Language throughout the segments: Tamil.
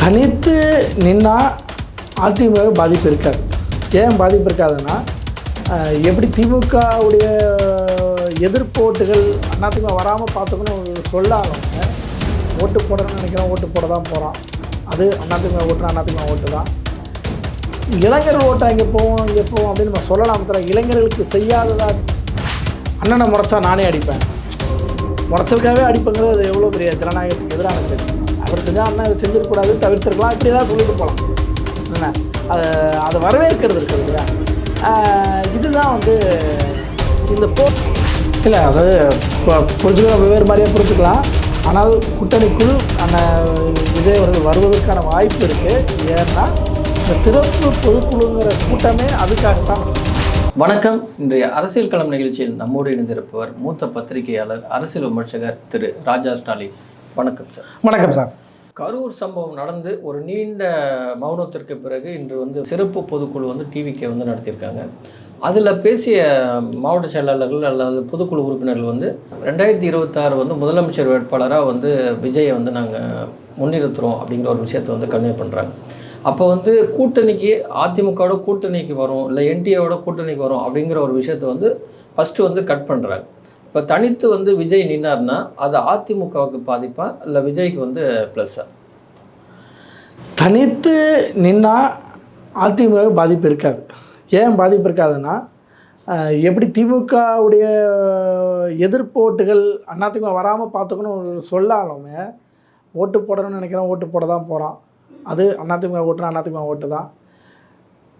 தனித்து நின்னா அதிமுக பாதிப்பு இருக்காது. ஏன் பாதிப்பு இருக்காதுன்னா எப்படி திமுகவுடைய எதிர்ப்போட்டுகள் அதிமுக வராமல் பார்த்துக்கணும் சொல்லாலும் ஓட்டு போடணும்னு நினைக்கிறோம் ஓட்டு போட தான் போகிறான் அது அதிமுக ஓட்டுனா அதிமுக ஓட்டு தான். இளைஞர்கள் ஓட்டா இங்கே போவோம் இங்கே போவோம் அப்படின்னு நம்ம சொல்லலாம் தர இளைஞர்களுக்கு செய்யாததா? அண்ணனை முறைச்சா நானே அடிப்பேன். முறைச்சதுக்காகவே அடிப்பேங்கிறது அது எவ்வளோ பெரிய ஜனநாயகத்துக்கு எதிரான பேச்சு. செஞ்சால் அண்ணன் இதை செஞ்சிடக்கூடாது தவிர்த்திருக்கலாம். இப்படி தான் சொல்லிட்டு போகலாம் என்ன அதை அதை வரவேற்கிறது இருக்குது இல்லையா? இதுதான் வந்து இந்த போ இல்லை அது பு- புரிஞ்சுக்கலாம் வெவ்வேறு மாதிரியே புரிஞ்சுக்கலாம். ஆனால் கூட்டணிக்குள் அண்ணன் விஜய் அவர்கள் வருவதற்கான வாய்ப்பு இருக்குது ஏன்னா இந்த சிறப்பு பொதுக்குழுங்கிற கூட்டமே அதுக்காகத்தான். வணக்கம். இன்றைய அரசியல் களம் நிகழ்ச்சியில் நம்மோடு இணைந்திருப்பவர் மூத்த பத்திரிகையாளர் அரசியல் விமர்சகர் திரு ராஜா ஸ்டாலின். வணக்கம் சார். வணக்கம் சார். கரூர் சம்பவம் நடந்து ஒரு நீண்ட மௌனத்திற்கு பிறகு இன்று வந்து சிறப்பு பொதுக்குழு வந்து டிவிக்கே வந்து நடத்தியிருக்காங்க. அதில் பேசிய மாவட்ட செயலாளர்கள் அல்லது பொதுக்குழு உறுப்பினர்கள் வந்து ரெண்டாயிரத்தி இருபத்தாறு வந்து முதலமைச்சர் வேட்பாளராக வந்து விஜயை வந்து நாங்கள் முன்னிறுத்துறோம் அப்படிங்கிற ஒரு விஷயத்தை வந்து கன்வே பண்ணுறாங்க அப்போ வந்து கூட்டணிக்கு அதிமுகவோட கூட்டணிக்கு வரும் இல்லை என்டிஏவோட கூட்டணிக்கு வரும் அப்படிங்கிற ஒரு விஷயத்தை வந்து ஃபஸ்ட்டு வந்து கட் பண்ணுறாங்க இப்போ தனித்து வந்து விஜய் நின்னார்னா அது அதிமுகவுக்கு பாதிப்பா? இல்லை விஜய்க்கு வந்து ப்ளஸ்ஸா? தனித்து நின்னா அதிமுக பாதிப்பு இருக்காது. ஏன் பாதிப்பு இருக்காதுன்னா எப்படி திமுகவுடைய எதிர்ப்போட்டுகள் அதிமுக வராமல் பார்த்துக்கணும் சொல்லாலுமே ஓட்டு போடணும்னு நினைக்கிறோம் ஓட்டு போட தான் போகிறான் அது அதிமுக ஓட்டுனா அதிமுக ஓட்டு தான்.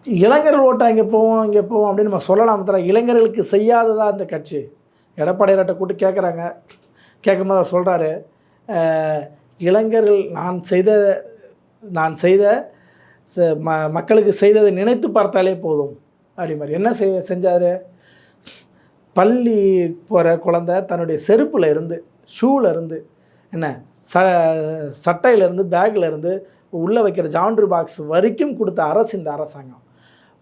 இளைஞர்கள் ஓட்டா இங்கே போவோம் இங்கே போவோம் அப்படின்னு நம்ம சொல்லலாம் தர இளைஞர்களுக்கு செய்யாததா இந்த கட்சி? எடப்பாடியார்ட்ட கூட்டு கேட்குறாங்க கேட்கும்போது அவர் சொல்கிறாரு இளைஞர்கள் நான் செய்த நான் செய்த ம மக்களுக்கு செய்ததை நினைத்து பார்த்தாலே போதும். அப்படி மாதிரி என்ன செய் செஞ்சார்? பள்ளி போகிற குழந்த தன்னுடைய செருப்பில் இருந்து ஷூவில் இருந்து என்ன ச சட்டையிலேருந்து பேக்கில் இருந்து உள்ளே வைக்கிற ஜாண்ட்ரி பாக்ஸ் வரைக்கும் கொடுத்த அரசு இந்த அரசாங்கம்.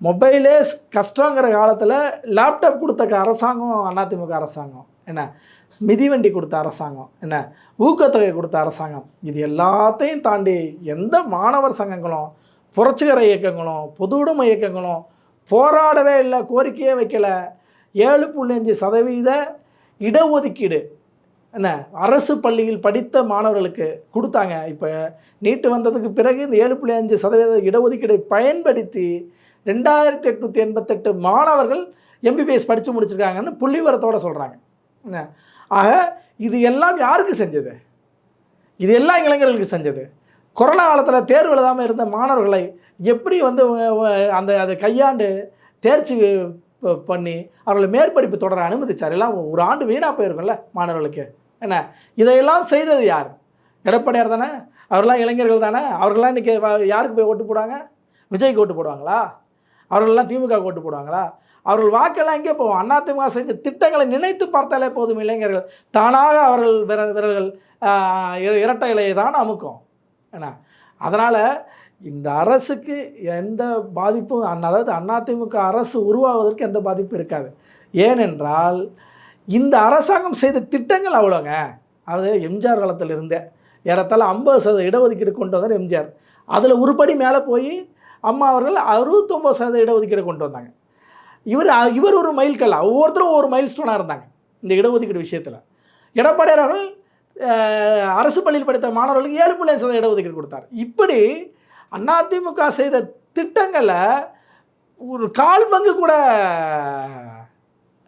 மொபைலே ஸ்- கஷ்டங்கிற காலத்தில் லேப்டாப் கொடுத்த க- அரசாங்கம் அதிமுக அரசாங்கம். என்ன? மிதிவண்டி கொடுத்த அரசாங்கம். என்ன? ஊக்கத்தொகை கொடுத்த அரசாங்கம். இது எல்லாத்தையும் தாண்டி எந்த மாணவர் சங்கங்களும் புரட்சிகர இயக்கங்களும் பொது உடைமை இயக்கங்களும் போராடவே இல்லை கோரிக்கையே வைக்கல. ஏழு புள்ளி அஞ்சு சதவீத இடஒதுக்கீடு என்ன? அரசு பள்ளியில் படித்த மாணவர்களுக்கு கொடுத்தாங்க. இப்போ நீட்டு வந்ததுக்கு பிறகு இந்த ஏழு புள்ளி அஞ்சு சதவீத இடஒதுக்கீடை பயன்படுத்தி ரெண்டாயிரத்தி எட்நூற்றி எண்பத்தெட்டு மாணவர்கள் எம்பிபிஎஸ் படித்து முடிச்சிருக்காங்கன்னு புள்ளிவரத்தோடு சொல்கிறாங்க என்ன? ஆக இது எல்லாம் யாருக்கு செஞ்சது? இது எல்லாம் இளைஞர்களுக்கு செஞ்சது. கொரோனா காலத்தில் தேர்வு எழுதாமல் இருந்த மாணவர்களை எப்படி வந்து அந்த அதை கையாண்டு தேர்ச்சி பண்ணி அவர்களை மேற்படிப்பு தொடர அனுமதிச்சார்? எல்லாம் ஒரு ஆண்டு வீணாக போயிருக்கும்ல மாணவர்களுக்கு. என்ன? இதையெல்லாம் செய்தது யார்? எடப்பாடியார் தானே? அவர்களாம் இளைஞர்கள் தானே? அவர்களாம் இன்றைக்கி யாருக்கு போய் ஓட்டு போடுவாங்க? விஜய்க்கு ஓட்டு போடுவாங்களா? அவர்களெல்லாம் திமுக ஓட்டு போடுவாங்களா? அவர்கள் வாக்கெல்லாம் எங்கே போவோம்? அதிமுக செஞ்ச திட்டங்களை நினைத்து பார்த்தாலே போதும் இளைஞர்கள். தானாக அவர்கள் விரல் விரல்கள் இரட்டை இலையை தான் அமுக்கும். என்ன? அதனால் இந்த அரசுக்கு எந்த பாதிப்பும் அண்ணா- அதாவது அதிமுக அரசு உருவாவதற்கு எந்த பாதிப்பும் இருக்காது. ஏனென்றால் இந்த அரசாங்கம் செய்த திட்டங்கள் அவ்வளோங்க. அது எம்ஜிஆர் காலத்தில் இருந்தே ஏறத்தாழ ஐம்பது சதவீத இடஒதுக்கீடு கொண்டு வந்தார் எம்ஜிஆர். அதில் உருப்படி மேலே போய் அம்மா அவர்கள் அறுபத்தொம்பது சதவீத இடஒதுக்கீடு கொண்டு வந்தாங்க. இவர் இவர் ஒரு மைல்கல் ஒவ்வொருத்தரும் ஒவ்வொரு மைல் ஸ்டோனாக இருந்தாங்க இந்த இடஒதுக்கீடு விஷயத்தில். எடப்பாடியார் அவர்கள் அரசு பள்ளியில் படித்த மாணவர்களுக்கு ஏழு புள்ளி சதவீத இடஒதுக்கீடு கொடுத்தார். இப்படி அதிமுக செய்த திட்டங்களை ஒரு கால் பங்கு கூட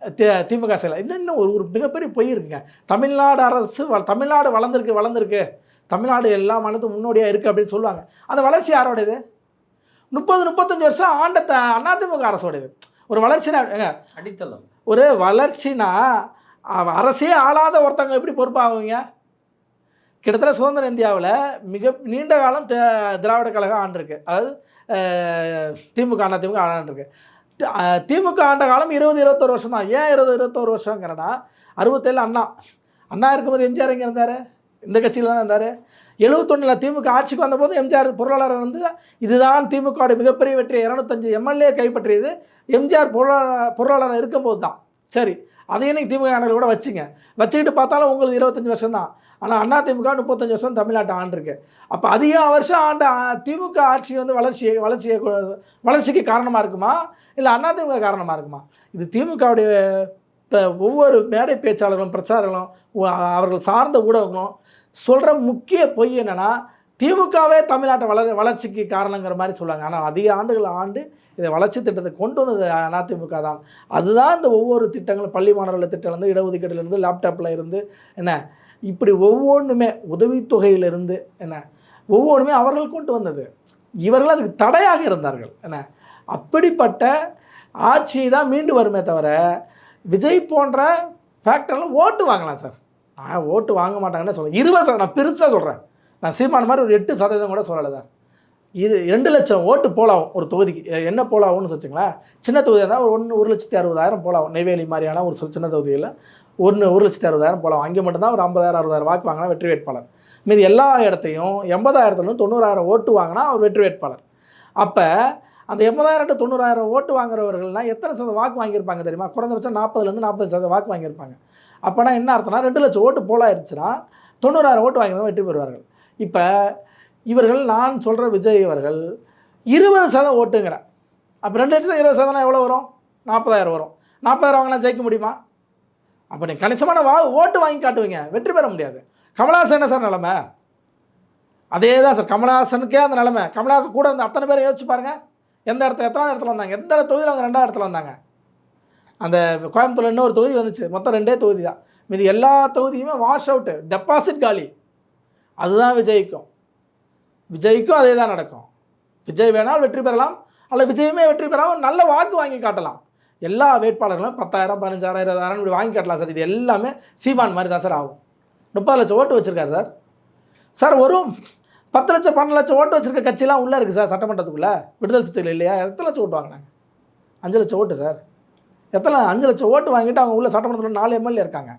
தி- திமுக செய்யலாம் இன்னும் ஒரு ஒரு மிகப்பெரிய பொய் இருக்குங்க. தமிழ்நாடு அரசு வ- தமிழ்நாடு வளர்ந்துருக்கு வளர்ந்துருக்கு. தமிழ்நாடு எல்லா மனதும் முன்னோடியாக இருக்குது அப்படின்னு சொல்லுவாங்க. அந்த வளர்ச்சி யாரோடையது? முப்பது முப்பத்தஞ்சு வருஷம் ஆண்ட த அதிமுக அரசோடது. ஒரு வளர்ச்சினா அடித்தளம். ஒரு வளர்ச்சினா அரசே ஆளாத ஒருத்தவங்க எப்படி பொறுப்பாகுவீங்க? கிட்டத்தட்ட சுதந்திர இந்தியாவில் மிக நீண்ட காலம் தி- திராவிட கழகம் ஆண்டிருக்கு. அதாவது திமுக அண்ணா திமுக ஆண்டிருக்கு திமுக ஆண்ட காலம் இருபது இருபத்தோரு வருஷம் தான். ஏன் இருபது இருபத்தோரு வருஷங்கிறனா அறுபத்தேழு அண்ணா. அண்ணா இருக்கும்போது எம்ஜிஆர் எங்கே இருந்தார்? இந்த கட்சியில் தான் இருந்தார்? எழுபத்தொன்னில் திமுக ஆட்சிக்கு வந்தபோது எம்ஜிஆர் பொருளாளர் வந்து இதுதான் திமுகவுடைய மிகப்பெரிய வெற்றி. இரநூத்தஞ்சு எம்எல்ஏ கைப்பற்றியது. எம்ஜிஆர் பொருளாளர் பொருளாளர் இருக்கும்போது தான். சரி அதையே நீங்கள் திமுக ஆண்டுகள் கூட வச்சுங்க. வச்சுக்கிட்டு பார்த்தாலும் உங்களுக்கு இருபத்தஞ்சி வருஷம் தான். ஆனால் திமுக முப்பத்தஞ்சு வருஷம் தமிழ்நாட்டை ஆண்டிருக்கு அப்போ அதிக வருஷம் ஆண்ட திமுக ஆட்சி வந்து வளர்ச்சியை வளர்ச்சியை வளர்ச்சிக்கு காரணமாக இருக்குமா? இல்லை அண்ணா திமுக காரணமாக இருக்குமா? இது திமுகவுடைய இப்போ ஒவ்வொரு மேடை பேச்சாளர்களும் பிரச்சாரங்களும் அவர்கள் சார்ந்த ஊடகங்களும் சொல்கிற முக்கிய பொய் என்னென்னா திமுகவே தமிழ்நாட்டை வளர் வளர்ச்சிக்கு காரணங்கிற மாதிரி சொல்லுவாங்க. ஆனால் அதிக ஆண்டுகள் ஆண்டு இதை வளர்ச்சி திட்டத்தை கொண்டு வந்தது அதிமுக தான். அதுதான் இந்த ஒவ்வொரு திட்டங்களும் பள்ளி மாணவர்கள் திட்டம்லேருந்து இடஒதுக்கீடுலேருந்து லேப்டாப்பில் இருந்து என்ன இப்படி ஒவ்வொன்றுமே உதவித்தொகையிலிருந்து என்ன ஒவ்வொன்றுமே அவர்கள் கொண்டு வந்தது. இவர்கள் அதுக்கு தடையாக இருந்தார்கள் என்ன. அப்படிப்பட்ட ஆட்சி தான் மீண்டு வருமே தவிர விஜய் போன்ற ஃபேக்டரில் ஓட்டு வாங்கலாம் சார். நான் ஓட்டு வாங்க மாட்டாங்கன்னு சொல்கிறேன் இருபது சதவீதம் நான் பெருசாக சொல்கிறேன் நான் சீமான மாதிரி ஒரு எட்டு சதவீதம் கூட சொல்லலை இது ரெண்டு லட்சம் ஓட்டு போலாகும் ஒரு தொகுதிக்கு. என்ன போலாகும்னு வச்சுங்களேன் சின்ன தொகுதியாக இருந்தால் ஒரு ஒன்று ஒரு லட்சத்தி அறுபதாயிரம் போலாகும் நெய்வேலி மாதிரியான ஒரு சில சின்ன தொகுதியில் ஒன்று ஒரு லட்சத்தி அறுபதாயிரம் போலாம். அங்கே மட்டும்தான் ஒரு ஐம்பதாயிரம் அறுபதாயிரம் வாக்கு வாங்கினா வெற்றி வேட்பாளர். மீதி எல்லா இடத்தையும் எண்பதாயிரத்துலேருந்து தொண்ணூறாயிரம் ஓட்டு வாங்கினா அவர் வெற்றி வேட்பாளர். அப்போ அந்த எண்பதாயிரம் டு தொண்ணூறாயிரம் ஓட்டு வாங்குறவர்கள்லாம் எத்தனை சதவீதம் வாக்கு வாங்கியிருப்பாங்க தெரியுமா? குறைந்தபட்சம் நாற்பதுலேருந்து நாற்பது சதவீதம் வாக்கு வாங்கியிருப்பாங்க. அப்போனா என்ன அர்த்தம்னா ரெண்டு லட்சம் ஓட்டு போலாயிருச்சுன்னா தொண்ணூறாயிரம் ஓட்டு வாங்கினவங்க வெற்றி பெறுவார்கள். இப்போ இவர்கள் நான் சொல்கிற விஜய் அவர்கள் இருபது சதம் ஓட்டுங்கிறேன் அப்போ ரெண்டு லட்சம் இருபது சதம்னா எவ்வளோ வரும்? நாற்பதாயிரம் வரும். நாற்பதாயிரம் வாங்கினா ஜெயிக்க முடியுமா? அப்போ நீங்கள் கணிசமான வா ஓட்டு வாங்கி காட்டுவீங்க. வெற்றி பெற முடியாது. கமலஹாசன் என்ன சார் நிலமை? அதே தான் சார். கமலஹாசனுக்கே அந்த நிலமை. கமலஹாசன் கூட இருந்த அத்தனை பேரை யோசிச்சு பாருங்க. எந்த இடத்துல எத்தனாவது இடத்துல வந்தாங்க? எந்த தொகுதியில் அவங்க ரெண்டாவது இடத்துல வந்தாங்க? அந்த கோயம்புத்தூர்ல இன்னொரு தொகுதி வந்துச்சு. மொத்தம் ரெண்டே தொகுதி தான். மீதி எல்லா தொகுதியுமே வாஷ் அவுட்டு டெபாசிட் காலி. அதுதான் விஜய்க்கும். விஜய்க்கும் அதே தான் நடக்கும். விஜய் வேணால் வெற்றி பெறலாம். அல்ல விஜயமே வெற்றி பெறாமல் நல்ல வாக்கு வாங்கி காட்டலாம். எல்லா வேட்பாளர்களும் பத்தாயிரம் பதினஞ்சாயிரம் இருபதாயிரம் இப்படி வாங்கி காட்டலாம் சார். இது எல்லாமே சீமான் மாதிரி தான் சார் ஆகும். முப்பது லட்சம் ஓட்டு வச்சுருக்காரு சார். சார் ஒரு பத்து லட்சம் பன்னெண்டு லட்சம் ஓட்டு வச்சிருக்க கட்சிலாம் உள்ளே இருக்குது சார் சட்டமன்றத்துக்குள்ளே. விடுதலை சிறுத்தைகள் இல்லையா? எத்தனை லட்சம் ஓட்டு வாங்கினாங்க? அஞ்சு லட்சம் ஓட்டு சார். எத்தனை அஞ்சு லட்சம் ஓட்டு வாங்கிட்டு அவங்க உள்ள சட்டமன்றத்தில் நாலு எம்எல்ஏ இருக்காங்க.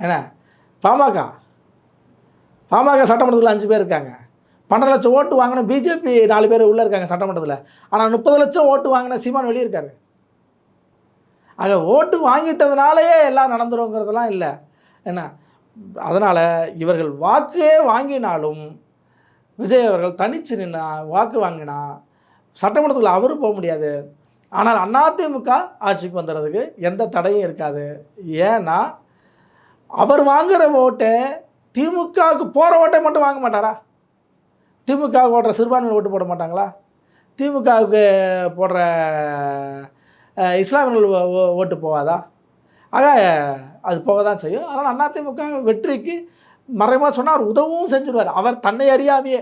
என்ன பாமக பாமக சட்டமன்றத்தில் அஞ்சு பேர் இருக்காங்க. பன்னெண்டு லட்சம் ஓட்டு வாங்கின பிஜேபி நாலு பேர் உள்ளே இருக்காங்க சட்டமன்றத்தில். ஆனால் முப்பது லட்சம் ஓட்டு வாங்கின சீமான் வெளியே இருக்காரு. ஆக ஓட்டு வாங்கிட்டதுனாலேயே எல்லாம் நடந்துருங்கிறதெல்லாம் இல்லை. என்ன அதனால் இவர்கள் வாக்கே வாங்கினாலும் விஜய் அவர்கள் தனிச்சு நின்னா வாக்கு வாங்கினா சட்டமன்றத்தில் அவரும் போக முடியாது. ஆனால் அதிமுக ஆட்சிக்கு வந்துடுறதுக்கு எந்த தடையும் இருக்காது. ஏன்னா அவர் வாங்குகிற ஓட்டை திமுகவுக்கு போகிற ஓட்டை மட்டும் வாங்க மாட்டாரா? திமுக ஓட்டுற சிறுபான்மை ஓட்டு போட மாட்டாங்களா? திமுகவுக்கு போடுற இஸ்லாமியர்கள் ஓ- ஓட்டு போகாதா ஆக அது போக தான் செய்யும். அதனால் அதிமுக வெற்றிக்கு மறைமுகமாக சொன்னால் அவர் உதவும் செஞ்சிருவார். அவர் தன்னை அறியாமையே.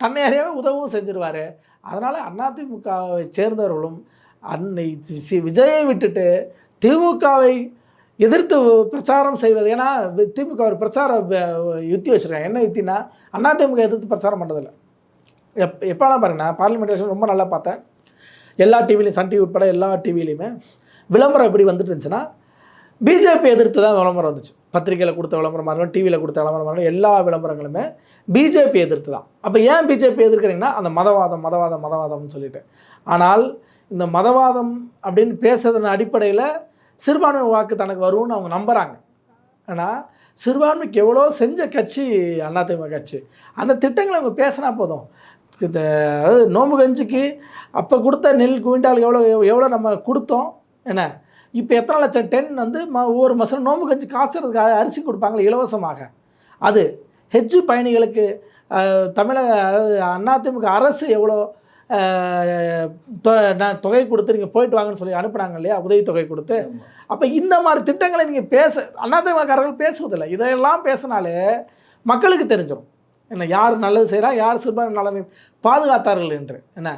தன்னை அறியாமல் உதவும் செஞ்சிருவார். அதனால் அதிமுகவை சேர்ந்தவர்களும் அன்னை விஜயை விட்டுட்டு திமுகவை எதிர்த்து பிரச்சாரம் செய்வது. ஏன்னா திமுக ஒரு பிரச்சார யுத்தி வச்சுருக்காங்க. என்ன யுத்தினா அதிமுக எதிர்த்து பிரச்சாரம் பண்ணுறதில்ல எப் எப்போலாம் பாருங்கண்ணா பார்லிமெண்ட் எலெக்ஷன் ரொம்ப நல்லா பார்த்தேன். எல்லா டிவிலையும் சன் டிவி உட்பட எல்லா டிவிலையுமே விளம்பரம் எப்படி வந்துட்டு இருந்துச்சுன்னா பிஜேபி எதிர்த்து தான் விளம்பரம் வந்துச்சு. பத்திரிக்கையில் கொடுத்த விளம்பரமாக இருக்கட்டும் டிவியில் கொடுத்த விளம்பரமாக இருக்கட்டும் எல்லா விளம்பரங்களுமே பிஜேபி எதிர்த்து தான். அப்போ ஏன் பிஜேபி எதிர்க்கிறீங்கன்னா அந்த மதவாதம் மதவாதம் மதவாதம்னு சொல்லிட்டு. ஆனால் இந்த மதவாதம் அப்படின்னு பேசுறதன் அடிப்படையில் சிறுபான்மை வாக்கு தனக்கு வரும்னு அவங்க நம்புகிறாங்க ஆனால் சிறுபான்மைக்கு எவ்வளோ செஞ்ச கட்சி அதிமுக கட்சி? அந்த திட்டங்களை அவங்க பேசினா போதும். இந்த அதாவது நோம்பு கஞ்சிக்கு அப்போ கொடுத்த நெல் குவிண்டாலுக்கு எவ்வளோ எவ்வளோ நம்ம கொடுத்தோம்? என்ன? இப்போ எத்தனை லட்சம் டென் வந்து ம ஒவ்வொரு மாதம் நோம்பு கஞ்சி காசுறதுக்காக அரிசி கொடுப்பாங்களே இலவசமாக. அது ஹெஜ் பயணிகளுக்கு தமிழக அதாவது அதிமுக அரசு எவ்வளோ தொகை கொடுத்து நீங்கள் போயிட்டு வாங்கன்னு சொல்லி அனுப்புனாங்க இல்லையா? உதவித்தொகை கொடுத்து. அப்போ இந்த மாதிரி திட்டங்களை நீங்கள் பேச அதிமுககாரர்கள் பேசுவதில்லை. இதையெல்லாம் பேசினாலே மக்களுக்கு தெரிஞ்சிடும் என்ன யார் நல்லது செய்கிறா யார் சிறுபான்மை நலனை பாதுகாத்தார்கள் என்று. என்ன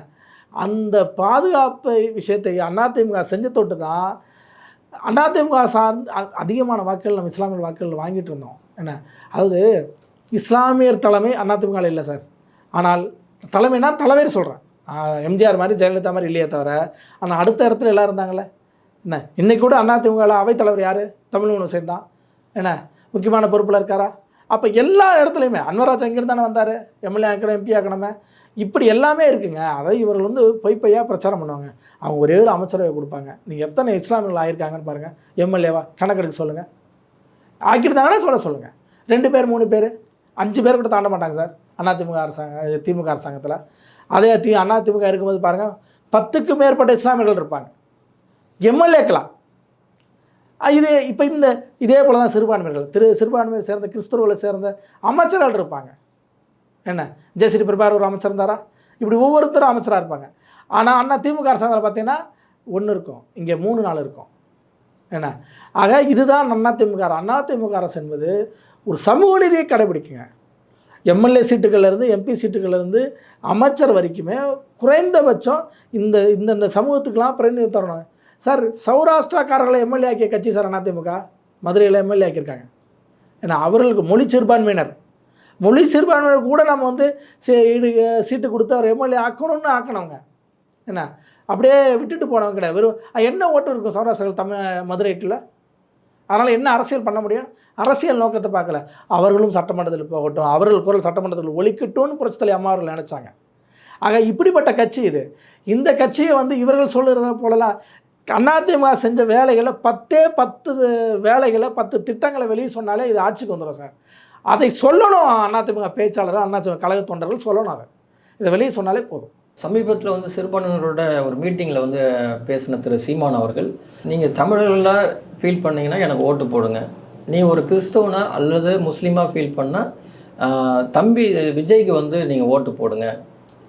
அந்த பாதுகாப்பு விஷயத்தை அதிமுக செஞ்ச தொட்டு தான் அதிமுக சார்ந்து அ- அதிகமான வாக்குகள் நம்ம இஸ்லாமிய வாக்குகள் வாங்கிட்டு இருந்தோம். என்ன? அதாவது இஸ்லாமியர் தலைமை அதிமுக இல்லை சார். ஆனால் தலைமைனா தலைவர் சொல்கிறேன் எம்ஜிஆர் மாதிரி ஜெயலலிதா மாதிரி இல்லையே தவிர ஆனால் அடுத்த இடத்துல எல்லாம் இருந்தாங்களே என்ன? இன்னைக்கு கூட அதிமுக அவைத்தலைவர் யார்? தமிழ் உணவு தான். என்ன? முக்கியமான பொறுப்பில் இருக்காரா? அப்போ எல்லா இடத்துலையுமே அன்வராஜ் எங்கேருந்து தானே வந்தார். எம்எல்ஏ ஆக்கணும் எம்பி ஆக்கணுமே. இப்படி எல்லாமே இருக்குங்க. அதை இவர்கள் வந்து பொய் பொய்யா பிரச்சாரம் பண்ணுவாங்க. அவங்க ஒரே ஒரு அமைச்சரவை கொடுப்பாங்க. நீங்கள் எத்தனை இஸ்லாமியர்கள் ஆயிருக்காங்கன்னு பாருங்கள் எம்எல்ஏவா கணக்கெடுக்க சொல்லுங்கள் ஆக்கியிருந்தாங்கன்னா சொல்ல சொல்லுங்கள் ரெண்டு பேர் மூணு பேர் அஞ்சு பேர் கூட தாண்ட மாட்டாங்க சார். அதிமுக அரசாங்க திமுக அரசாங்கத்தில். அதே தி அதிமுக இருக்கும்போது பாருங்கள் பத்துக்கும் மேற்பட்ட இஸ்லாமியர்கள் இருப்பாங்க. எம்எல்ஏக்கலாம் இது இப்போ இந்த இதே போல தான் சிறுபான்மையர்கள் திரு சிறுபான்மையை சேர்ந்த கிறிஸ்தவர்களை சேர்ந்த அமைச்சர்கள் இருப்பாங்க. என்ன? ஜெயஸ்ரீ பிரபார் ஒரு அமைச்சர் இருந்தாரா? இப்படி ஒவ்வொருத்தரும் அமைச்சராக இருப்பாங்க. ஆனால் அண்ணா திமுக அரசாங்கத்தில் பார்த்தீங்கன்னா ஒன்று இருக்கும். இங்கே மூணு நாள் இருக்கும். என்ன? ஆக இதுதான் அண்ணா திமுக அண்ணா திமுக அரசு என்பது ஒரு சமூக நீதியை கடைபிடிக்குங்க. எம்எல்ஏ சீட்டுகள்லேருந்து எம்பி சீட்டுகள்லேருந்து அமைச்சர் வரைக்குமே குறைந்தபட்சம் இந்த இந்த இந்த சமூகத்துக்கெல்லாம் பிரதிநிதி தரணும். சார் சௌராஷ்டிராக்காரர்களை எம்எல்ஏ ஆக்கிய கட்சி சார் அதிமுக மதுரையில் எம்எல்ஏ ஆக்கியிருக்காங்க. ஏன்னா அவர்களுக்கு மொழி சிறுபான்மையினர். மொழி சிறுபான்மையினர் கூட நம்ம வந்து ஈடு சீட்டு கொடுத்து அவர் எம்எல்ஏ ஆக்கணும்னு ஆக்கணுங்க. என்ன? அப்படியே விட்டுட்டு போனவங்க கிடையாது. வெறும் என்ன ஓட்டு இருக்கும் சௌராஷ்டிரா தமிழ் மதுரைட்டில் அதனால் என்ன அரசியல் பண்ண முடியும்? அரசியல் நோக்கத்தை பார்க்கல. அவர்களும் சட்டமன்றத்தில் போகட்டும் அவர்கள் குரல் சட்டமன்றத்தில் ஒழிக்கட்டும்னு புரட்சித்தலை அம்மா அவர்கள் நினச்சாங்க. ஆக இப்படிப்பட்ட கட்சி இது. இந்த கட்சியை வந்து இவர்கள் சொல்லுறத போலலாம் அதிமுக செஞ்ச வேலைகளை பத்தே பத்து வேலைகளை பத்து திட்டங்களை வெளியே சொன்னாலே இது ஆட்சிக்கு வந்துடும் சார். அதை சொல்லணும் அதிமுக பேச்சாளர் அண்ணா கழக தொண்டர்கள் சொல்லணும் அதை. இதை வெளியே சொன்னாலே போதும். சமீபத்தில் வந்து சிறுபான்மையினரோட ஒரு மீட்டிங்கில் வந்து பேசின திரு சீமான் அவர்கள் நீங்கள் தமிழர்களாக ஃபீல் பண்ணீங்கன்னா எனக்கு ஓட்டு போடுங்க. நீ ஒரு கிறிஸ்தவனா அல்லது முஸ்லீமாக ஃபீல் பண்ணால் தம்பி விஜய்க்கு வந்து நீங்கள் ஓட்டு போடுங்க.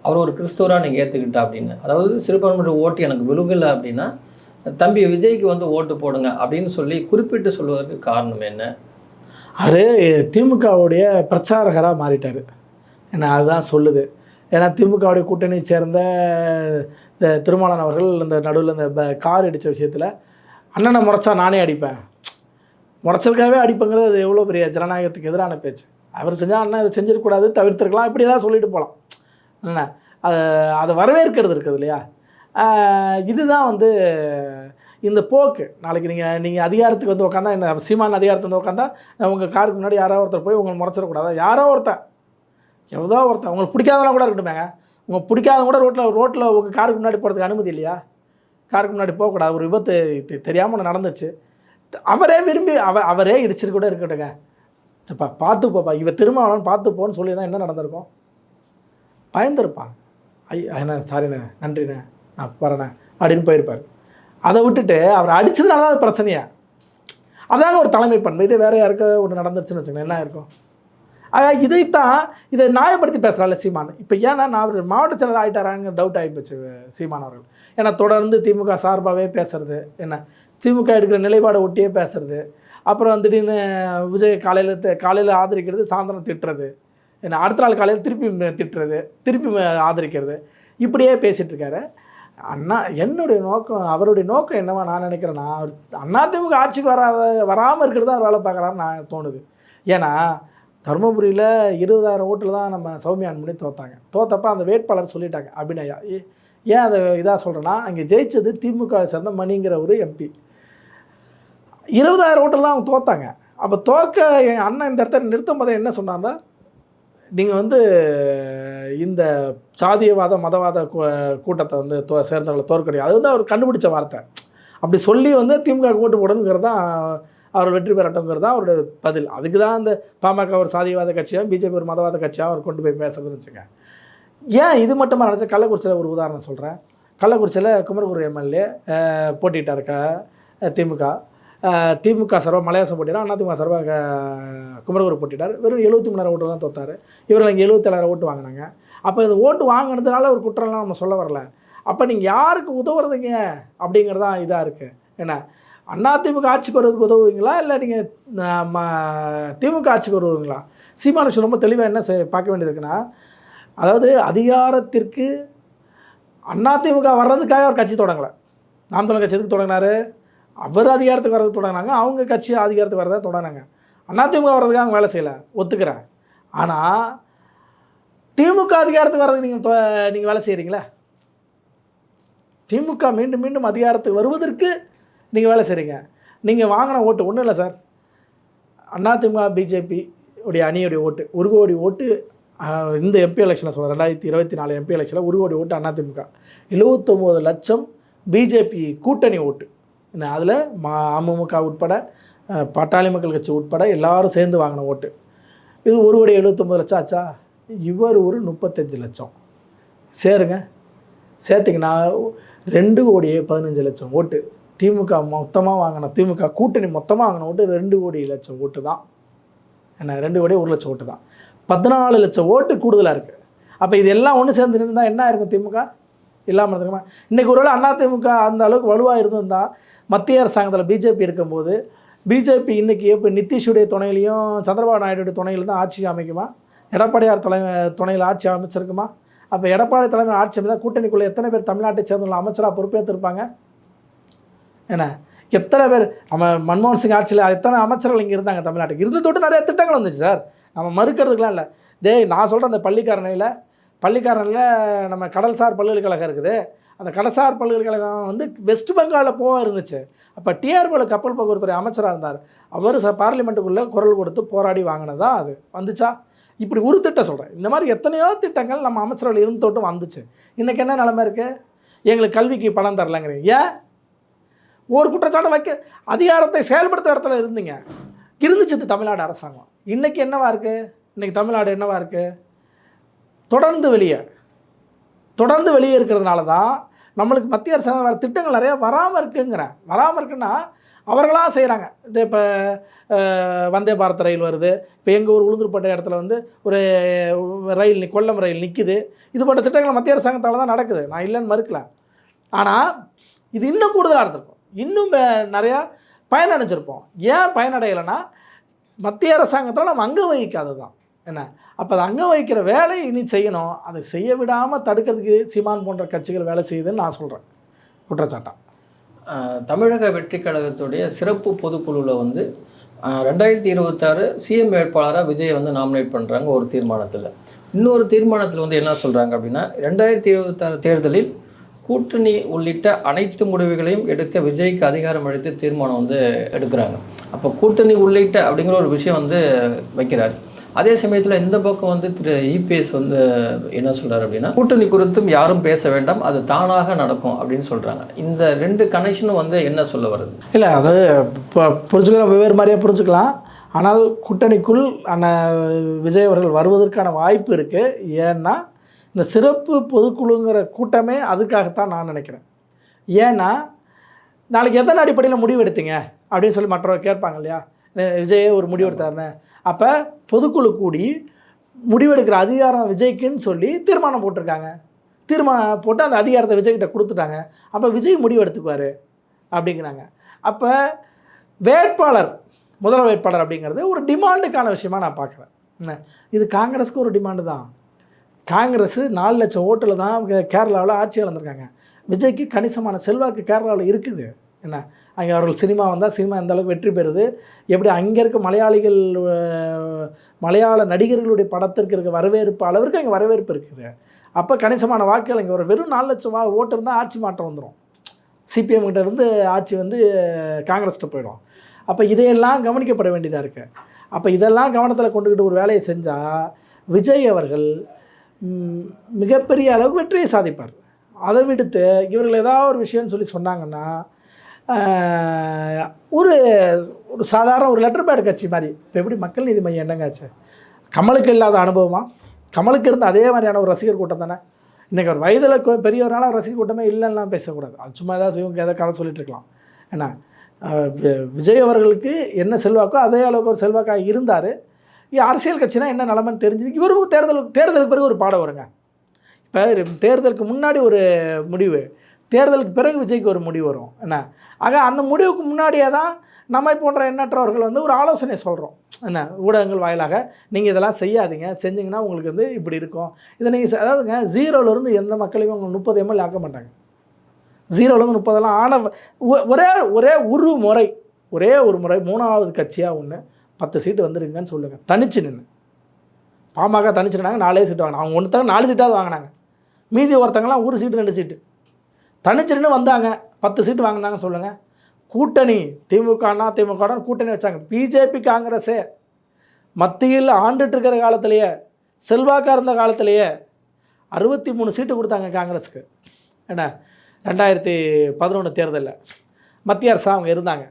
அவர் ஒரு கிறிஸ்தவராக நீங்கள் ஏற்றுக்கிட்டா அப்படின்னு. அதாவது சிறுபான்மையினர் ஓட்டு எனக்கு விழுகலை அப்படின்னா தம்பி விஜய்க்கு வந்து ஓட்டு போடுங்க அப்படின்னு சொல்லி குறிப்பிட்டு சொல்வதற்கு காரணம் என்ன? அவர் திமுகவுடைய பிரச்சாரகராக மாறிட்டார். என்ன அதுதான் சொல்லுது. ஏன்னா திமுகவுடைய கூட்டணியை சேர்ந்த இந்த திருமாவளவன் அவர்கள் இந்த நடுவில் இந்த கார் அடித்த விஷயத்தில் அண்ணனை முறைச்சா நானே அடிப்பேன். முறைச்சதுக்காகவே அடிப்பேங்கிறது அது எவ்வளோ பெரிய ஜனநாயகத்துக்கு எதிரான பேச்சு. அவர் செஞ்சால் அண்ணன் இதை செஞ்சிடக்கூடாது தவிர்த்துருக்கலாம் இப்படி தான் சொல்லிட்டு போகலாம் என்ன அது அதை வரவேற்கிறது இருக்குது இல்லையா? இதுதான் வந்து இந்த போக்கு. நாளைக்கு நீங்கள் நீங்கள் அதிகாரத்துக்கு வந்து உட்காந்தா என்ன சீமான் அதிகாரத்துக்கு வந்து உட்காந்தா உங்கள் காருக்கு முன்னாடி யாரோ ஒருத்தர் போய் உங்களை முறைச்சிடக்கூடாது? யாரோ ஒருத்தன். எவ்வளோ ஒருத்தன். உங்களுக்கு பிடிக்காதவங்க கூட இருக்கட்டுமேங்க. உங்களுக்கு பிடிக்காதவங்க கூட ரோட்டில் ரோட்டில் உங்கள் காருக்கு முன்னாடி போகிறதுக்கு அனுமதி இல்லையா? காருக்கு முன்னாடி போகக்கூடாது. ஒரு விபத்து தெரியாமல் நடந்துச்சு. அவரே விரும்பி அவ அவரே இடிச்சிட்டு கூட இருக்கட்டுங்க. இப்போ பார்த்து போப்பா இவ திரும்ப பார்த்து போன்னு சொல்லி தான் என்ன நடந்திருக்கும்? பயந்துருப்பான் ஐ என்ன சாரிண்ணே நன்றிண்ணே. நான் வரேண்ணே அப்படின்னு போயிருப்பார். அதை விட்டுட்டு அவர் அடிச்சதுனால தான் அது பிரச்சனையா? அதாங்க ஒரு தலைமை பண்பு. இது வேறு யாருக்கோ ஒன்று நடந்துருச்சுன்னு வச்சுக்கோங்க என்ன இருக்கும்? ஆக இதைத்தான் இதை நியாயப்படுத்தி பேசுகிறாள் சீமான். இப்போ ஏன்னா நான் அவர் மாவட்ட செயலர் ஆகிட்டாராங்க டவுட் ஆகிப்போச்சு சீமான் அவர்கள். ஏன்னா தொடர்ந்து திமுக சார்பாகவே பேசுறது என்ன? திமுக எடுக்கிற நிலைப்பாடை ஒட்டியே பேசுறது அப்புறம் திடீர்னு விஜய் காலையில் காலையில் ஆதரிக்கிறது சாயந்தரம் திட்டுறது என்ன? அடுத்த நாள் காலையில் திருப்பி திட்டுறது திருப்பி ஆதரிக்கிறது. இப்படியே பேசிகிட்டு இருக்காரு. அண்ணா என்னுடைய நோக்கம் அவருடைய நோக்கம் என்னவா நான் நினைக்கிறேன்னா அவர் அதிமுக ஆட்சிக்கு வராத வராமல் இருக்கிறது தான் அவர் வேலை பார்க்குறாருன்னு நான் தோணுது. ஏன்னா தருமபுரியில் இருபதாயிரம் ஓட்டில் தான் நம்ம சௌமியா அன்புமணி தோத்தாங்க. தோத்தப்ப அந்த வேட்பாளர் சொல்லிட்டாங்க அபிநயா. ஏ- ஏன் அதை இதாக சொல்கிறேன்னா அங்கே ஜெயிச்சது திமுக சேர்ந்த மணிங்கிற ஒரு எம்பி. இருபதாயிரம் ஓட்டில் தான் அவங்க தோத்தாங்க. அப்போ தோக்க என் அண்ணன் இந்த இடத்துல நிறுத்தும் போதே என்ன சொன்னாங்க நீங்கள் வந்து இந்த சாதியவாத மதவாத கூட்டத்தை வந்து தோ சேர்ந்தவங்களை தோற்கடி அதுதான் அவர் கண்டுபிடிச்ச வார்த்தை. அப்படி சொல்லி வந்து திமுக ஓட்டு போடணுங்கிறது தான் அவர் வெற்றி பெறட்டுங்கிறது தான் அவருடைய பதில். அதுக்கு தான் அந்த பாமக ஒரு சாதியவாத கட்சியாக பிஜேபி ஒரு மதவாத கட்சியாக அவர் கொண்டு போய் பேசுறதுன்னு வச்சுங்க ஏன் இது மட்டுமா நினச்சா கள்ளக்குறிச்சியில் ஒரு உதாரணம் சொல்கிறேன் கள்ளக்குறிச்சியில் குமரகுரு எம்எல்ஏ போட்டிட்டார் திமுக. திமுக சார்பாக மலையாசம் போட்டிட்டார் அதிமுக சார்பாக குமரகுரு போட்டிட்டார் வெறும் எழுபத்தி மூணாயிரம் ஓட்டு தான் தோத்தார். இவர்கள் இங்கே எழுபத்தேழாயிரம் ஓட்டு வாங்கினாங்க. அப்போ இது ஓட்டு வாங்கினதுனால ஒரு குற்றம்லாம் நம்ம சொல்ல வரல. அப்போ நீங்கள் யாருக்கு உதவுறதுங்க? அப்படிங்கிறது தான் இதாக இருக்குது என்ன அதிமுக ஆட்சிக்கு வருவதுக்கு உதவுவீங்களா? இல்லை நீங்கள் திமுக ஆட்சிக்கு வருவீங்களா? சீமானுஷன் ரொம்ப தெளிவாக என்ன செய்- பார்க்க வேண்டியது இருக்குன்னா அதாவது அதிகாரத்திற்கு அதிமுக வர்றதுக்காக அவர் கட்சி தொடங்கலை. நாம் தமிழ் கட்சி எதுக்கு தொடங்கினார்? அவர் அதிகாரத்துக்கு வர்றதுக்கு தொடங்கினாங்க அவங்க கட்சி அதிகாரத்துக்கு வரதை தொடங்கினாங்க. அதிமுக வர்றதுக்காக அவங்க வேலை செய்யலை ஒத்துக்கிறேன். ஆனால் திமுக அதிகாரத்துக்கு வர்றதுக்கு நீங்கள் நீங்கள் வேலை செய்கிறீங்களா திமுக மீண்டும் மீண்டும் அதிகாரத்துக்கு வருவதற்கு நீங்கள் வேலை செய்கிறீங்க நீங்கள் வாங்கின ஓட்டு ஒன்றும் இல்லை சார். அதிமுக பிஜேபி உடைய அணியுடைய ஓட்டு ஒரு கோடி ஓட்டு இந்த எம்பி எலெக்ஷனில் சொல்கிறேன் ரெண்டாயிரத்தி இருபத்தி நாலு எம்பி எலெக்ஷனில் ஒரு கோடி ஓட்டு அதிமுக எழுபத்தொம்போது லட்சம் பிஜேபி கூட்டணி ஓட்டு. அதில் மா அமமுக உட்பட பட்டாளி பாட்டாளி மக்கள் கட்சி உட்பட எல்லாரும் சேர்ந்து வாங்கின ஓட்டு. இது ஒரு கோடி எழுபத்தொம்பது லட்சம் ஆச்சா? இவர் ஒரு முப்பத்தஞ்சு லட்சம். சேருங்க. சேர்த்திங்கன்னா ரெண்டு கோடியே பதினஞ்சு லட்சம் ஓட்டு. திமுக மொத்தமாக வாங்கின திமுக கூட்டணி மொத்தமாக வாங்கின ஓட்டு ரெண்டு கோடி லட்சம் ஓட்டு தான். என்ன ரெண்டு கோடி ஒரு லட்சம் ஓட்டு தான். பதினாலு லட்சம் ஓட்டு கூடுதலாக இருக்குது அப்போ இது எல்லாம் ஒன்று சேர்ந்து இருந்தால் என்ன இருக்கும் திமுக? இல்லாமல் இருக்குமா இன்றைக்கி ஒருவேளை அண்ணா திமுக அந்த அளவுக்கு வலுவாக இருந்திருந்தால் மத்திய அரசாங்கத்தில் பிஜேபி இருக்கும்போது பிஜேபி இன்றைக்கி இப்போ நிதிஷுடைய துணையிலையும் சந்திரபாபு நாயுடைய துணையில் தான் ஆட்சி அமைக்குமா? எடப்பாடியார் தலைமை துணையில் ஆட்சி அமைச்சிருக்குமா? அப்போ எடப்பாடி தலைமை ஆட்சி அமைந்தால் கூட்டணிக்குள்ளே எத்தனை பேர் தமிழ்நாட்டை சேர்ந்துள்ள அமைச்சராக பொறுப்பேற்றிருப்பாங்க என்ன? எத்தனை பேர் நம்ம மன்மோகன் சிங் ஆட்சியில் எத்தனை அமைச்சர்கள் இங்கே இருந்தாங்க தமிழ்நாட்டுக்கு? இருந்து தொட்டு நிறைய திட்டங்கள் வந்துச்சு சார். நம்ம மறுக்கிறதுக்கெலாம் இல்லை. டேய் நான் சொல்கிற அந்த பள்ளிக்காரணையில் பள்ளிக்காரனில் நம்ம கடல்சார் பல்கலைக்கழகம் இருக்குது. அந்த கடல்சார் பல்கலைக்கழகம் வந்து வெஸ்ட் பெங்காலில் போக இருந்துச்சு. அப்போ டிஆர்பியில் கப்பல் போக்குவரத்துறை அமைச்சராக இருந்தார். அவர் ச பார்லிமெண்ட்டுக்குள்ளே குரல் கொடுத்து போராடி வாங்கினது அது. வந்துச்சா? இப்படி ஒரு திட்டம் சொல்கிறேன் இந்த மாதிரி எத்தனையோ திட்டங்கள் நம்ம அமைச்சரவையில் இருந்து தொட்டும் வந்துச்சு. இன்றைக்கி என்ன நிலமை இருக்குது எங்களுக்கு கல்விக்கு பணம் தரலங்கிறீங்க. ஏன்? ஒரு குற்றச்சாட்டை வைக்க அதிகாரத்தை செயல்படுத்துகிற இடத்துல இருந்தீங்க. இருந்துச்சு தமிழ்நாடு அரசாங்கம். இன்றைக்கி என்னவா இருக்குது இன்றைக்கி தமிழ்நாடு என்னவா இருக்குது தொடர்ந்து வெளியே. தொடர்ந்து வெளியே இருக்கிறதுனால தான் நம்மளுக்கு மத்திய அரசாங்கம் வர திட்டங்கள் நிறையா வராமல் இருக்குங்கிறேன் வராமல் இருக்குன்னா அவர்களாக செய்கிறாங்க இது இப்போ வந்தே பாரத் ரயில் வருது. இப்போ எங்கள் ஊர் உளுந்தூர்பட்ட இடத்துல வந்து ஒரு ரயில் கொல்லம் ரயில் நிற்கிது இது போன்ற திட்டங்கள் மத்திய அரசாங்கத்தால் தான் நடக்குது. நான் இல்லைன்னு மறுக்கல. ஆனால் இது இன்னும் கூடுதலாக இருந்திருக்கும். இன்னும் நிறையா பயனடைஞ்சிருப்போம். ஏன் பயனடையலைன்னா மத்திய அரசாங்கத்தில் நம்ம அங்க வகிக்காது தான் என்ன? அப்போ அது அங்கம் வகிக்கிற வேலையை இனி செய்யணும். அதை செய்ய விடாமல் தடுக்கிறதுக்கு சீமான் போன்ற கட்சிகள் வேலை செய்யுதுன்னு நான் சொல்கிறேன் குற்றச்சாட்டா. தமிழக வெற்றி கழகத்துடைய சிறப்பு பொதுக்குழுவில் வந்து ரெண்டாயிரத்தி இருபத்தாறு சிஎம் வேட்பாளராக விஜயை வந்து நாமினேட் பண்ணுறாங்க ஒரு தீர்மானத்தில். இன்னொரு தீர்மானத்தில் வந்து என்ன சொல்கிறாங்க அப்படின்னா ரெண்டாயிரத்தி இருபத்தாறு தேர்தலில் கூட்டணி உள்ளிட்ட அனைத்து முடிவுகளையும் எடுக்க விஜய்க்கு அதிகாரம் அளித்து தீர்மானம் வந்து எடுக்கிறாங்க. அப்போ கூட்டணி உள்ளிட்ட அப்படிங்கிற ஒரு விஷயம் வந்து வைக்கிறார். அதே சமயத்தில் இந்த பக்கம் வந்து திரு இபிஎஸ் வந்து என்ன சொல்கிறார் அப்படின்னா கூட்டணி குறித்தும் யாரும் பேச வேண்டாம் அது தானாக நடக்கும் அப்படின்னு சொல்கிறாங்க இந்த ரெண்டு கனெக்ஷனும் வந்து என்ன சொல்ல வருது? இல்லை அது இப்போ புரிஞ்சுக்கலாம் வெவ்வேறு மாதிரியே புரிஞ்சுக்கலாம். ஆனால் கூட்டணிக்குள் அந்த விஜய் அவர்கள் வருவதற்கான வாய்ப்பு இருக்குது ஏன்னா இந்த சிறப்பு பொதுக்குழுங்கிற கூட்டமே அதுக்காகத்தான் நான் நினைக்கிறேன். ஏன்னா நாளைக்கு எத்தனை அடிப்படையில் முடிவு எடுத்தீங்க? அப்படின்னு சொல்லி மற்றவங்க கேட்பாங்க இல்லையா? விஜயே ஒரு முடிவு எடுத்தாருன்னு. அப்போ பொதுக்குழு கூடி முடிவெடுக்கிற அதிகாரம் விஜய்க்குன்னு சொல்லி தீர்மானம் போட்டிருக்காங்க. தீர்மானம் போட்டு அந்த அதிகாரத்தை விஜய்கிட்ட கொடுத்துட்டாங்க. அப்போ விஜய் முடிவு எடுத்துக்குவார் அப்படிங்கிறாங்க. அப்போ வேட்பாளர் முதல் வேட்பாளர் அப்படிங்கிறது ஒரு டிமாண்டுக்கான விஷயமா நான் பார்க்குறேன். என்ன? இது காங்கிரஸுக்கு ஒரு டிமாண்டு தான். காங்கிரஸ் நாலு லட்சம் ஓட்டில் தான் கேரளாவில் ஆட்சி இழந்திருக்காங்க விஜய்க்கு கணிசமான செல்வாக்கு கேரளாவில் இருக்குது. என்ன? அங்கே அவர்கள் சினிமா வந்தால் சினிமா எந்த அளவுக்கு வெற்றி பெறுது? எப்படி அங்கே இருக்க மலையாளிகள் மலையாள நடிகர்களுடைய படத்திற்கு இருக்க வரவேற்பு அளவிற்கு அங்கே வரவேற்பு இருக்குது. அப்போ கணிசமான வாக்குகள் இங்கே ஒரு வெறும் நாலு லட்சம் வா ஓட்டு இருந்தால் ஆட்சி மாற்றம் வந்துடும். சிபிஎம் கிட்ட இருந்து ஆட்சி வந்து காங்கிரஸ்கிட்ட போயிடும். அப்போ இதையெல்லாம் கவனிக்கப்பட வேண்டியதாக இருக்குது அப்போ இதெல்லாம் கவனத்தில் கொண்டுக்கிட்டு ஒரு வேலையை செஞ்சால் விஜய் அவர்கள் மிகப்பெரிய அளவுக்கு வெற்றியை சாதிப்பார். அதை விடுத்து இவர்கள் ஏதாவது ஒரு விஷயம்னு சொல்லி சொன்னாங்கன்னா ஒரு ஒரு சாதாரண ஒரு லெட்டர் பேட் கட்சி மாதிரி. இப்போ எப்படி மக்கள் நீதி மையம் என்னங்காச்சு கமலுக்கு இல்லாத அனுபவமா? கமலுக்கு இருந்த அதே மாதிரியான ஒரு ரசிகர் கூட்டம் தானே? இன்றைக்கி ஒரு வயதில் பெரியவரால் ரசிகர் கூட்டமே இல்லைன்னா பேசக்கூடாது. அது சும்மா ஏதாவது இவங்க ஏதாவது கதை சொல்லிட்டு இருக்கலாம். ஏன்னா வி- விஜய் அவர்களுக்கு என்ன செல்வாக்கோ அதே அளவுக்கு ஒரு செல்வாக்காக இருந்தார். அரசியல் கட்சினா என்ன நிலமைன்னு தெரிஞ்சது. இவருக்கும் தேர்தல் தேர்தலுக்கு பிறகு ஒரு பாடம் வருங்க. இப்போ தேர்தலுக்கு முன்னாடி ஒரு முடிவு. தேர்தலுக்கு பிறகு விஜய்க்கு ஒரு முடிவு வரும். என்ன? ஆக அந்த முடிவுக்கு முன்னாடியே தான் நம்மை போன்ற எண்ணற்றவர்கள் வந்து ஒரு ஆலோசனை சொல்கிறோம் என்ன? ஊடகங்கள் வாயிலாக நீங்கள் இதெல்லாம் செய்யாதீங்க. செஞ்சீங்கன்னா உங்களுக்கு வந்து இப்படி இருக்கும். இதை நீங்கள் அதாவதுங்க ஜீரோலேருந்து எந்த மக்களையும் உங்களுக்கு முப்பது எம்எல் ஆக்க மாட்டாங்க. ஜீரோலேருந்து முப்பதெல்லாம் ஆன ஒ- ஒரே ஒரே ஒரு முறை ஒரே ஒரு முறை மூணாவது கட்சியாக ஒன்று பத்து சீட்டு வந்துருங்கன்னு சொல்லுங்கள் தனிச்சு நின்று பாமக தனிச்சு நாலே சீட்டு வாங்கினாங்க. அவங்க ஒன்று நாலு சீட்டாவது வாங்கினாங்க. மீதி ஒருத்தங்கலாம் ஒரு சீட்டு ரெண்டு சீட்டு. தனிச்சு வந்தாங்க. பத்து சீட்டு வாங்கினாங்க சொல்லுங்கள் கூட்டணி திமுக அண்ணா கூட்டணி வச்சாங்க. பிஜேபி காங்கிரஸே. மத்தியில் ஆண்டுட்டு இருக்கிற காலத்திலேயே செல்வாக்காக இருந்த காலத்திலேயே அறுபத்தி மூணு சீட்டு கொடுத்தாங்க காங்கிரஸுக்கு. என்ன? ரெண்டாயிரத்தி பதினொன்று தேர்தலில். மத்திய அரசு அவங்க இருந்தாங்க.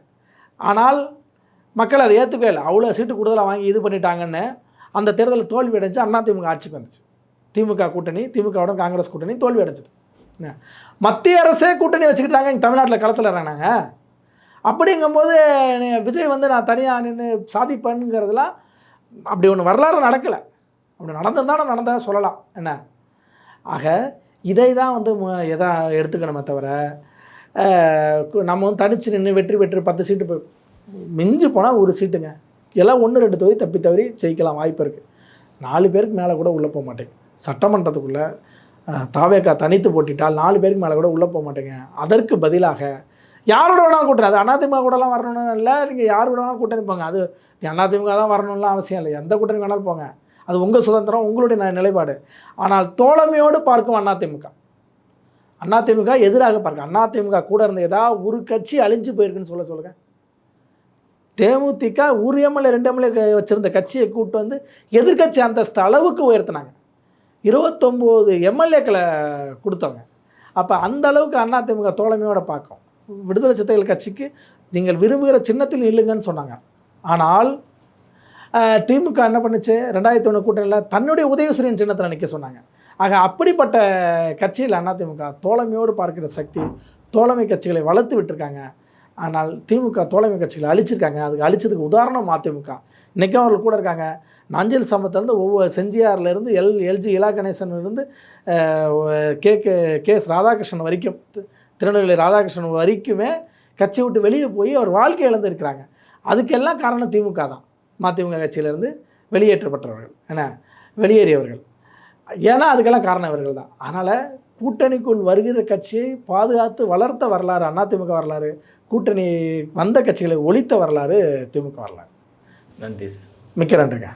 ஆனால் மக்கள் அதை ஏற்றுக்கவே இல்லை. அவ்வளோ சீட்டு கூடுதலாக வாங்கி இது பண்ணிட்டாங்கன்னு அந்த தேர்தலில் தோல்வி அடைஞ்சு அதிமுக ஆட்சிக்கு வந்துச்சு. திமுக கூட்டணி திமுகவோட காங்கிரஸ் கூட்டணி தோல்வி அடைஞ்சது. மத்திய அரசே கூட்டணி வச்சுக்கிட்டாங்க. இங்கே தமிழ்நாட்டில் களத்தில் இறங்கினாங்க. அப்படிங்கும்போது விஜய் வந்து நான் தனியாக நின்று சாதிப்பேனுங்கிறதுலாம் அப்படி ஒன்று வரலாறு நடக்கலை. அப்படி நடந்திருந்தாலும் நடந்தால் சொல்லலாம். என்ன? ஆக இதை தான் வந்து எதா எடுத்துக்கணுமே தவிர நம்ம வந்து தனிச்சு நின்று வெற்றி பெற்று பத்து சீட்டு போய் மிஞ்சி போனால் ஒரு சீட்டுங்க. எல்லாம் ஒன்று ரெண்டு தொகுதி தப்பி தவறி ஜெயிக்கலாம் வாய்ப்பு இருக்குது நாலு பேருக்கு மேலே கூட உள்ளே போக மாட்டேங்க சட்டமன்றத்துக்குள்ளே தாவேக்கா தனித்து போட்டிட்டால் நாலு பேருக்கு மேலே கூட உள்ளே போக மாட்டேங்க. அதற்கு பதிலாக யாரோட வேணாலும் கூட்டணி அது அதிமுக கூடலாம் வரணும்னு இல்லை நீங்கள் யார் கூட வேணாலும் கூட்டணி போங்க. அது அதிமுக தான் வரணும்லாம் அவசியம் இல்லை. எந்த கூட்டணி வேணாலும் போங்க. அது உங்கள் சுதந்திரம் உங்களுடைய நிலைப்பாடு. ஆனால் தோழமையோடு பார்க்கும் அதிமுக அதிமுக எதிராக பார்க்க அதிமுக கூட இருந்த ஏதாவது ஒரு கட்சி அழிஞ்சு போயிருக்குன்னு சொல்ல சொல்லுங்க. தேமுதிக ஒரு எம்எல்ஏ ரெண்டு எம்எல்ஏ வச்சுருந்த கட்சியை கூப்பிட்டு வந்து எதிர்க்கட்சி அந்தஸ்து அளவுக்கு உயர்த்தினாங்க. இருபத்தொம்போது எம்எல்ஏக்களை கொடுத்தவங்க. அப்போ அந்த அளவுக்கு அதிமுக தோழமையோட பார்க்கும். விடுதலை சிறுத்தைகள் கட்சிக்கு நீங்கள் விரும்புகிற சின்னத்தில் நில்லுங்கன்னு சொன்னாங்க. ஆனால் திமுக என்ன பண்ணுச்சு? ரெண்டாயிரத்தி ஒன்று கூட்டணியில் தன்னுடைய உதயசூரியன் சின்னத்தில் நிற்க சொன்னாங்க. ஆக அப்படிப்பட்ட கட்சியில் அதிமுக தோழமையோடு பார்க்கிற சக்தி தோழமை கட்சிகளை வளர்த்து விட்டுருக்காங்க. ஆனால் திமுக தோழமை கட்சிகளை அழிச்சிருக்காங்க. அதுக்கு அழிச்சதுக்கு உதாரணம் அதிமுக. இன்றைக்கும் அவர்கள் கூட இருக்காங்க. நஞ்சல் சம்பத்திலேருந்து ஒவ்வொரு செஞ்சியார்லேருந்து L LG Ila கணேசன்லேருந்து K K K S Radhakrishnan வரைக்கும் திருநெல்வேலி ராதாகிருஷ்ணன் வரைக்குமே கட்சி விட்டு வெளியே போய் அவர் வாழ்க்கை இழந்திருக்கிறாங்க. அதுக்கெல்லாம் காரணம் திமுக தான். மதிமுக கட்சியிலேருந்து வெளியேற்றப்பட்டவர்கள். என்ன? வெளியேறியவர்கள். ஏன்னா அதுக்கெல்லாம் காரணம் இவர்கள் தான். அதனால் கூட்டணிக்குள் வருகிற கட்சியை பாதுகாத்து வளர்த்த வரலாறு அதிமுக வரலாறு கூட்டணி வந்த கட்சிகளை ஒழித்த வரலாறு திமுக வரலாறு. நன்றி சார். மிக்க நன்றிங்க.